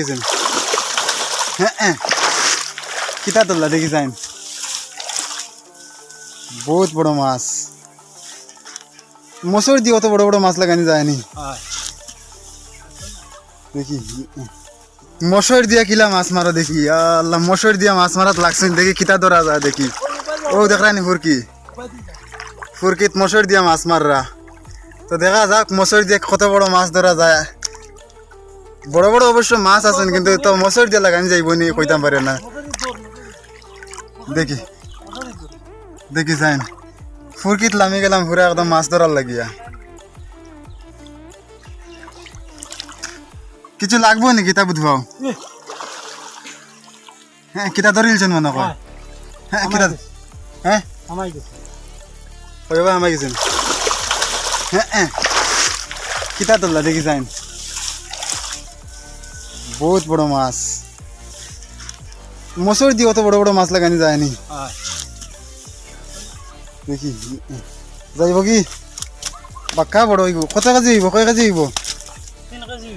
গেছেন হ্যাঁ হ্যাঁ। কিতা তোলা দেখি যাইন বহুত বড় মাছ। মসুর দিয়ে অত বড় বড় মাছ লাগানি যায়নি। দেখি। মশর দিয়া কিলা মাছ মারা দেখি। আল্লাহ মশর দিয়া মাছ মারাত লাগছেন দেখি কিতা ধরা যায় দেখি। ও দেখলানি ফুরকি? ফুরকিত মশর দিয়া মাছ মাররা। তো দেখা যাক মশর দিয়ে কত বড় মাছ ধরা যায়। বড় বড় অবশ্য মাছ আছেন কিন্তু তো মশর দিয়ে লাগানি যাইব নি কইতাম পারে না। দেখি দেখি যাইন। ফুরকিত লামি গেলাম পুরা একদম মাছ ধরার লাগিয়া। কিছু লাগবো নি কিতা বুঝবাও হ্যাঁ কিতা ধরিলছেন মনে কয় হ্যাঁ কিতা হ্যাঁ? আমাই গেছে গেছেন হ্যাঁ হ্যাঁ। কিতা তোলা দেখি যাইন। বহুত বড় মাছ। মসুর দিয়ে অত বড় বড় মাছ লাগানি যায়নি। দেখি যাইব কি? বাক্কা বড় হইব। কত কেজি হইব? কয় কেজি হইব? তিন কেজি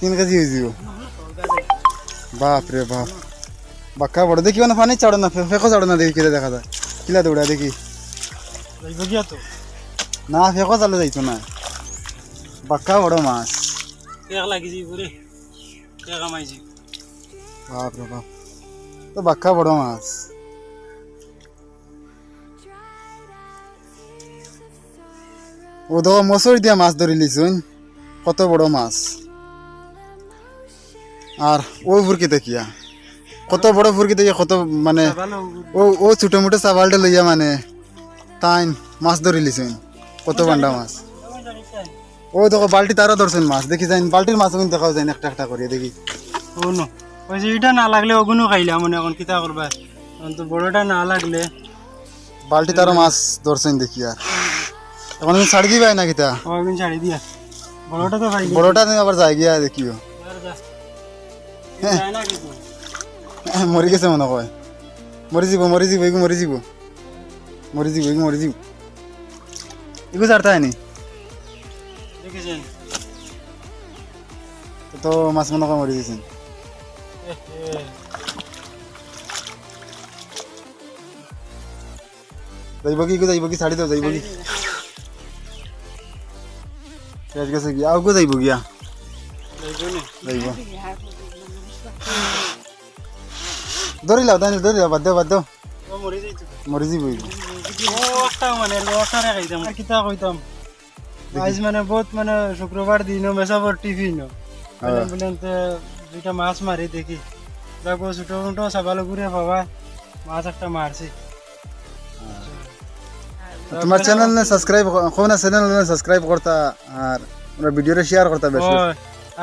তিন কেজি হয়ে যাব বাপ রে বাপ। বাক্কা বড়। দেখি মানে পানি চাড়ো না ফেকো চাড়ো না দেখি কিলা দেখা যায়? কিলা দৌড়া দেখি। না ফেকো চালে যাইতো না। বাক্কা বড় মাছ। বাপ রে বাপ। তো বাক্কা বড় মাছ। ও তো মসুর দিয়া মাছ ধরে লিছুন কত বড় মাছ। আর ও ফুরকি দেখিয়া। কত বড় ফুরকি দেখিয়া কত মানে ও ও ছোট মোটো চাবালটা লইয়া মানে তাই মাছ ধরে লিছুন কত বান্ডা মাছ। ও দেখো বালতি তারও ধরছেন মাছ। দেখি যাইন বালতির মাছ কিন্তু দেখাও যাইন একটা একটা করিয়া দেখি। ওই যে এটা না লাগলে ওগুনো খাইলে মানে এখন কিতা করবা? এখন তো বড়টা না লাগলে। বালতি তারও মাছ ধরছেন দেখি আর। এখন আমি ছাড় দিবাই না কিতা? ওগুন ছাড়ি দিয়া। বড়টা তো খাইলে। বড়টা নিয়ে আবার যাই গিয়া দেখিও। যায় মরি গেছে মনে কয় মরি যাব মরি যাব এগু মরি যাব। মরি যাব এগু মরি যাব। এগু ছাড়তা হয়নি দেখেছেন? তো মাছ মনে কয় মরি গেছেন যাইব কি যাইব কি ছাড়ি দাও যাইব কি? শেষ গেছে কি? আউ যাইব গিয়া? যাইব? ধরি লাও তাই ধরি লাও বাদ দাও বাদ দাও মরি যাইতো মরি যাব ও একটা মানে লসারে খাইতাম আর কিতা কইতাম আজ মানে বহুত মানে শুক্রবার দিন মেসাবর টিফিন হ্যাঁ। বলেন তো দুইটা মাছ মারি দেখি। দেখো ছোট মোটো সাবালো ঘুরে পাবা মাছ একটা মারছি। তোমার চ্যানেল নে সাবস্ক্রাইব কোন চ্যানেল নে সাবস্ক্রাইব করতা আর আমরা ভিডিওরে শেয়ার করতা বেশি।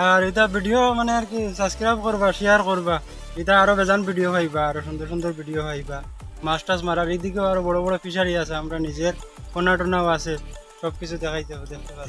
আর এটা ভিডিও মানে আর কি সাবস্ক্রাইব করবা শেয়ার করবা। এটা আরও বেজান ভিডিও পাইবা আরও সুন্দর সুন্দর ভিডিও পাইবা মাছ টাছ মারার এদিকেও আরও বড় বড় ফিশারি আছে আমরা নিজের কোনা টোনাও আছে। Çok bizi daha iyi defa